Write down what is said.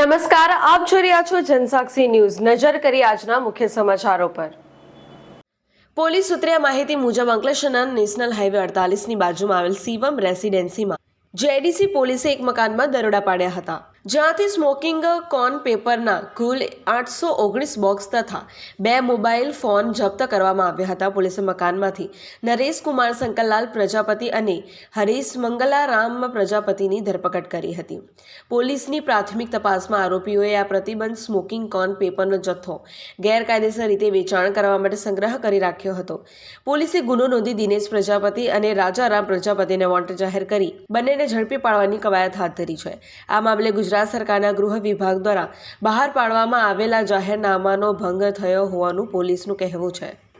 નમસ્કાર, આપ જોઈ રહ્યા છો જનસાક્ષી ન્યૂઝ. નજર કરી આજના મુખ્ય સમાચારો પર. પોલીસ સૂત્રે માહિતી મુજબ અંકલેશ્વરના નેશનલ હાઈવે અડતાલીસની બાજુમાં આવેલ શિવમ રેસિડેન્સીમાં જેડીસી પોલીસે એક મકાનમાં દરોડા પાડ્યા હતા. જ્યાંથી સ્મોકિંગ કોન પેપરના કુલ આઠસો ઓગણીસ બોક્સ તથા બે મોબાઈલ ફોન જપ્ત કરવામાં આવ્યા હતા. પોલીસે મકાનમાંથી નરેશ કુમાર શંકરલાલ પ્રજાપતિ અને હરીશ મંગલારામ પ્રજાપતિની ધરપકડ કરી હતી. પોલીસની પ્રાથમિક તપાસમાં આરોપીઓએ આ પ્રતિબંધ સ્મોકિંગ કોન પેપરનો જથ્થો ગેરકાયદેસર રીતે વેચાણ કરવા માટે સંગ્રહ કરી રાખ્યો હતો. પોલીસે ગુનો નોંધી દિનેશ પ્રજાપતિ અને રાજારામ પ્રજાપતિને વોન્ટેડ જાહેર કરી બંનેને ઝડપી પાડવાની કવાયત હાથ ધરી છે. આ મામલે ગુજરાત સરકારના ગૃહ વિભાગ દ્વારા બહાર પાડવામાં આવેલા જાહેરનામાનો ભંગ થયો હોવાનું પોલીસનું કહેવું છે.